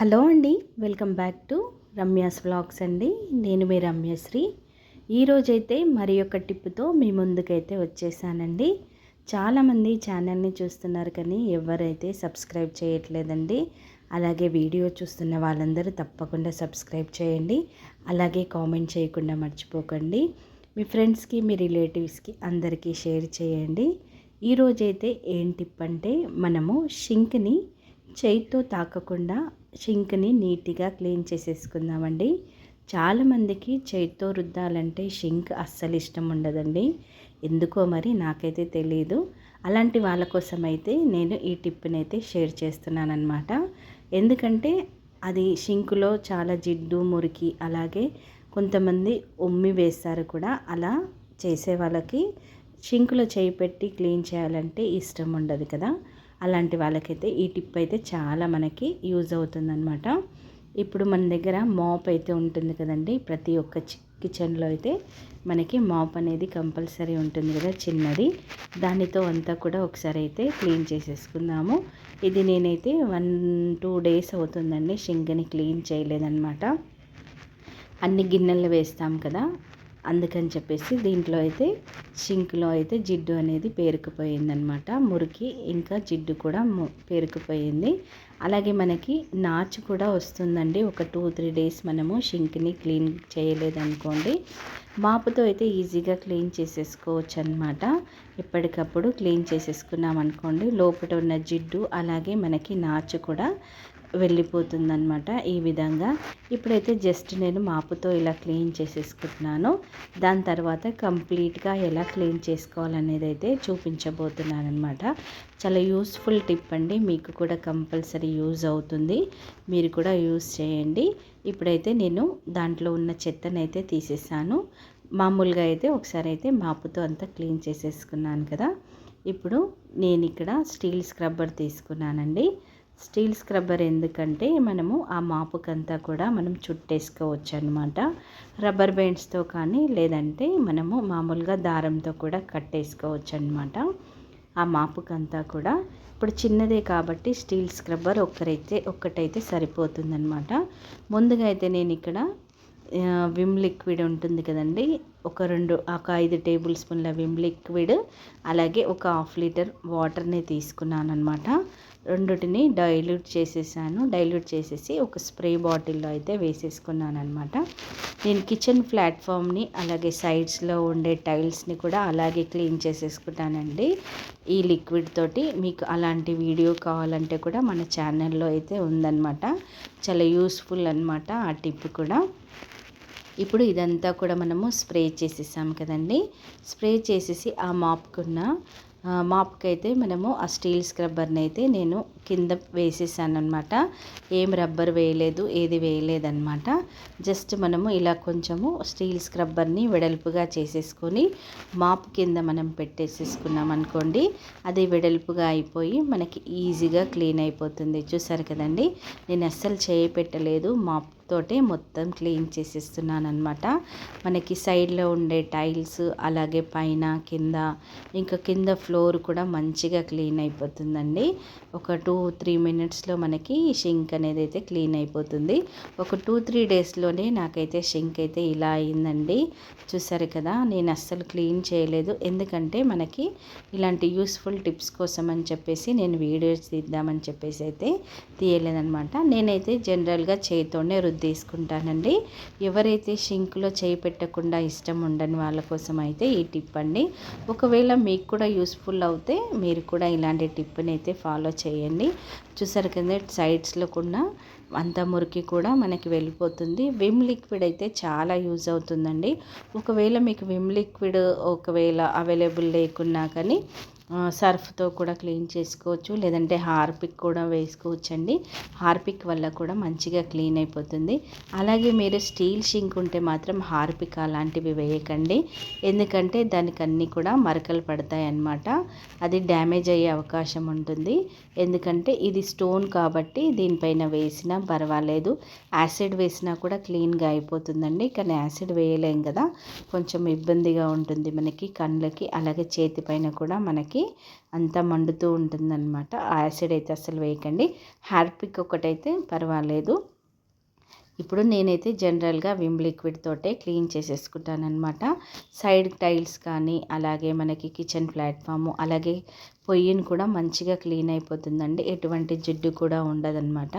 Hello అండి welcome back to Ramya's vlogs అండి. నేను మీ రమ్యశ్రీ. ఈరోజైతే మరి ఒక టిప్తో మీ ముందుకైతే వచ్చేసానండి. చాలామంది ఛానల్ని చూస్తున్నారు కానీ ఎవరైతే సబ్స్క్రైబ్ చేయట్లేదండి అలాగే వీడియో చూస్తున్న వాళ్ళందరూ తప్పకుండా సబ్స్క్రైబ్ చేయండి అలాగే కామెంట్ చేయకుండా మర్చిపోకండి. మీ ఫ్రెండ్స్కి మీ రిలేటివ్స్కి అందరికీ షేర్ చేయండి. ఈరోజైతే ఏం టిప్ అంటే మనము షింక్ని చేయితో తాకకుండా షింక్ని నీట్గా క్లీన్ చేసేసుకుందామండి. చాలామందికి చేతితో రుద్దాలంటే షింక్ అస్సలు ఇష్టం ఉండదండి. ఎందుకో మరి నాకైతే తెలియదు అలాంటి వాళ్ళ కోసం అయితే నేను ఈ టిప్ని అయితే షేర్ చేస్తున్నానమాట ఎందుకంటే అది షింకులో చాలా జిడ్డు మురికి అలాగే కొంతమంది ఉమ్మి వేస్తారు కూడా. అలా చేసే వాళ్ళకి షింకులో చేయి పెట్టి క్లీన్ చేయాలంటే ఇష్టం ఉండదు కదా. అలాంటి వాళ్ళకైతే ఈ టిప్ అయితే చాలా మనకి యూజ్ అవుతుందన్నమాట. ఇప్పుడు మన దగ్గర మాప్ అయితే ఉంటుంది కదండి. ప్రతి ఒక్క కిచెన్లో అయితే మనకి మాప్ అనేది కంపల్సరీ ఉంటుంది కదా చిన్నది. దానితో అంతా కూడా ఒకసారి అయితే క్లీన్ చేసేసుకుందాము. ఇది నేనైతే వన్ టూ డేస్ అవుతుందండి. షింక్ని క్లీన్ చేయలేదన్నమాట. అన్ని గిన్నెలు వేస్తాం కదా. అందుకని చెప్పేసి దీంట్లో అయితే సింక్లో అయితే జిడ్డు అనేది పేరుకుపోయిందనమాట. మురికి ఇంకా జిడ్డు కూడా పేరుకుపోయింది. అలాగే మనకి నాచు కూడా వస్తుందండి. ఒక టూ త్రీ డేస్ మనము షింక్ని క్లీన్ చేయలేదనుకోండి. మాపుతో అయితే ఈజీగా క్లీన్ చేసేసుకోవచ్చు అనమాట ఎప్పటికప్పుడు క్లీన్ చేసేసుకున్నాం అనుకోండి లోపల ఉన్న జిడ్డు అలాగే మనకి నాచు కూడా వెళ్ళిపోతుందనమాట ఈ విధంగా. ఇప్పుడైతే జస్ట్ నేను మాపుతో ఇలా క్లీన్ చేసేసుకుంటున్నాను. దాని తర్వాత కంప్లీట్గా ఎలా క్లీన్ చేసుకోవాలనేది అయితే చూపించబోతున్నాను అనమాట చాలా యూస్ఫుల్ టిప్ అండి. మీకు కూడా కంపల్సరీ యూజ్ అవుతుంది. మీరు కూడా యూజ్ చేయండి. ఇప్పుడైతే నేను దాంట్లో ఉన్న చెత్తనైతే తీసేసాను. మామూలుగా అయితే ఒకసారి అయితే మాపుతో అంతా క్లీన్ చేసేసుకున్నాను కదా. ఇప్పుడు నేను ఇక్కడ స్టీల్ స్క్రబ్బర్ తీసుకున్నానండి. స్టీల్ స్క్రబ్బర్ ఎందుకంటే మనము ఆ మాపుకంతా కూడా మనం చుట్టేసుకోవచ్చు అనమాట రబ్బర్ బ్యాండ్స్తో కానీ లేదంటే మనము మామూలుగా దారంతో కూడా కట్టేసుకోవచ్చు అనమాట ఆ మాపుకంతా కూడా ఇప్పుడు చిన్నదే కాబట్టి స్టీల్ స్క్రబ్బర్ ఒక్కరైతే ఒక్కటైతే సరిపోతుందనమాట ముందుగా అయితే నేను ఇక్కడ విమ్ లిక్విడ్ ఉంటుంది కదండి. ఒక రెండు ఒక ఐదు టేబుల్ స్పూన్ల విమ్ లిక్విడ్ అలాగే ఒక హాఫ్ లీటర్ వాటర్ని తీసుకున్నాను అనమాట రెండుటిని డైల్యూట్ చేసేసాను. డైల్యూట్ చేసేసి ఒక స్ప్రే బాటిల్లో అయితే వేసేసుకున్నాను అనమాట నేను కిచెన్ ప్లాట్ఫామ్ని అలాగే సైడ్స్లో ఉండే టైల్స్ని కూడా అలాగే క్లీన్ చేసేసుకుంటానండి. ఈ లిక్విడ్ తోటి మీకు అలాంటి వీడియో కావాలంటే కూడా మన ఛానల్లో అయితే ఉందన్నమాట. చాలా యూస్ఫుల్ అనమాట ఆ టిప్ కూడా. ఇప్పుడు ఇదంతా కూడా మనము స్ప్రే చేసేసాం కదండి. స్ప్రే చేసేసి ఆ మాపుకున్న మాప్కి అయితే మనము ఆ స్టీల్ స్క్రబ్బర్ని అయితే నేను కింద వేసేసాను అనమాట ఏం రబ్బర్ వేయలేదు ఏది వేయలేదన్నమాట. జస్ట్ మనము ఇలా కొంచెము స్టీల్ స్క్రబ్బర్ని వెడల్పుగా చేసేసుకొని మాప్ కింద మనం పెట్టేసేసుకున్నాం అనుకోండి అది వెడల్పుగా అయిపోయి మనకి ఈజీగా క్లీన్ అయిపోతుంది. చూసారు కదండి నేను అస్సలు చేయి పెట్టలేదు మాప్ తోటే మొత్తం క్లీన్ చేసేస్తున్నాను అనమాట మనకి సైడ్లో ఉండే టైల్స్ అలాగే పైన కింద ఇంకా కింద ఫ్లోర్ కూడా మంచిగా క్లీన్ అయిపోతుందండి. ఒక టూ త్రీ మినిట్స్లో మనకి షింక్ అనేది అయితే క్లీన్ అయిపోతుంది. ఒక టూ త్రీ డేస్లోనే నాకైతే షింక్ అయితే ఇలా అయిందండి. చూసారు కదా నేను అస్సలు క్లీన్ చేయలేదు. ఎందుకంటే మనకి ఇలాంటి యూస్ఫుల్ టిప్స్ కోసం అని చెప్పేసి నేను వీడియోస్ తీద్దామని చెప్పేసి అయితే తీయలేదనమాట నేనైతే జనరల్గా చేతితోనే తీసుకుంటానండి. ఎవరైతే షింక్లో చేయి పెట్టకుండా ఇష్టం ఉండని వాళ్ళ కోసం అయితే ఈ టిప్ అండి. ఒకవేళ మీకు కూడా యూస్ఫుల్ అవుతే మీరు కూడా ఇలాంటి టిప్ని అయితే ఫాలో చేయండి. చూసారు కింద సైడ్స్లో కూడా అంత మురికి కూడా మనకి వెళ్ళిపోతుంది. విమ్ లిక్విడ్ అయితే చాలా యూజ్ అవుతుందండి. ఒకవేళ మీకు విమ్ లిక్విడ్ ఒకవేళ అవైలబుల్ లేకున్నా కానీ సర్ఫ్తో కూడా క్లీన్ చేసుకోవచ్చు. లేదంటే హార్పిక్ కూడా వేసుకోవచ్చండి. హార్పిక్ వల్ల కూడా మంచిగా క్లీన్ అయిపోతుంది. అలాగే మీరు స్టీల్ షింక్ ఉంటే మాత్రం హార్పిక్ అలాంటివి వేయకండి. ఎందుకంటే దానికి అన్నీ కూడా మరకలు పడతాయి అన్నమాట. అది డ్యామేజ్ అయ్యే అవకాశం ఉంటుంది. ఎందుకంటే ఇది స్టోన్ కాబట్టి దీనిపైన వేసినా పర్వాలేదు. యాసిడ్ వేసినా కూడా క్లీన్గా అయిపోతుందండి. కానీ యాసిడ్ వేయలేం కదా. కొంచెం ఇబ్బందిగా ఉంటుంది మనకి కళ్ళకి అలాగే చేతి పైన కూడా మనకి మనకి అంతా మండుతూ ఉంటుందన్నమాట. ఆ యాసిడ్ అయితే అసలు వేయకండి. హార్పిక్ ఒకటైతే పర్వాలేదు. ఇప్పుడు నేనైతే జనరల్గా విమ్ లిక్విడ్ తోటే క్లీన్ చేసేసుకుంటానమాట సైడ్ టైల్స్ కానీ అలాగే మనకి కిచెన్ ప్లాట్ఫామ్ అలాగే పొయ్యిని కూడా మంచిగా క్లీన్ అయిపోతుందండి. ఎటువంటి జిడ్డు కూడా ఉండదన్నమాట.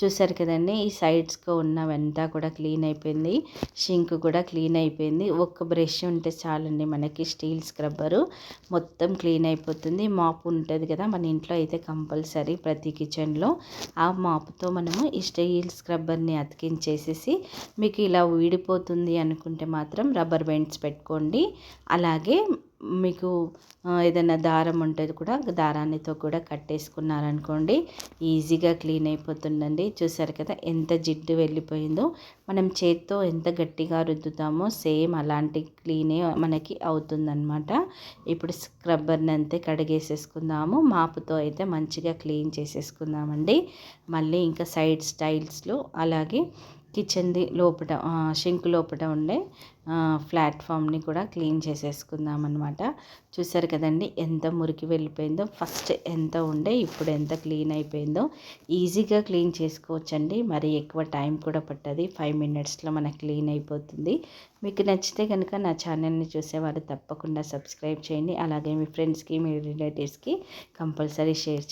చూసారు కదండి ఈ సైడ్స్గా ఉన్నవంతా కూడా క్లీన్ అయిపోయింది. షింక్ కూడా క్లీన్ అయిపోయింది. ఒక్క బ్రష్ ఉంటే చాలండి మనకి స్టీల్ స్క్రబ్బరు. మొత్తం క్లీన్ అయిపోతుంది. మాపు ఉంటుంది కదా మన ఇంట్లో అయితే కంపల్సరీ ప్రతి కిచెన్లో ఆ మాపుతో మనము ఈ స్టీల్ స్క్రబ్బర్ని అతికించేసేసి మీకు ఇలా ఊడిపోతుంది అనుకుంటే మాత్రం రబ్బర్ బెండ్స్ పెట్టుకోండి. అలాగే మీకు ఏదైనా దారం ఉంటుంది కూడా దారానితో కూడా కట్టేసుకున్నారనుకోండి. ఈజీగా క్లీన్ అయిపోతుందండి. చూసారు కదా ఎంత జిడ్డు వెళ్ళిపోయిందో. మనం చేత్తో ఎంత గట్టిగా రుద్దుతామో సేమ్ అలాంటి క్లీనే మనకి అవుతుందన్నమాట. ఇప్పుడు స్క్రబ్బర్ని అంతే కడిగేసేసుకుందాము. మాపుతో అయితే మంచిగా క్లీన్ చేసేసుకుందామండి. మళ్ళీ ఇంకా సైడ్ స్టైల్స్లో అలాగే కిచెన్ది లోపల షింక్ లోపల ఉండే ప్లాట్ఫామ్ని కూడా క్లీన్ చేసేసుకుందాం అనమాట చూసారు కదండి ఎంత మురికి వెళ్ళిపోయిందో ఫస్ట్ ఎంత ఉండే ఇప్పుడు ఎంత క్లీన్ అయిపోయిందో. ఈజీగా క్లీన్ చేసుకోవచ్చండి మరి ఎక్కువ టైం కూడా పట్టదు ఫైవ్ మినిట్స్లో మనకు క్లీన్ అయిపోతుంది. మీకు నచ్చితే కనుక నా ఛానల్ని చూసేవారు తప్పకుండా సబ్స్క్రైబ్ చేయండి. అలాగే మీ ఫ్రెండ్స్కి మీ రిలేటివ్స్కి కంపల్సరీ షేర్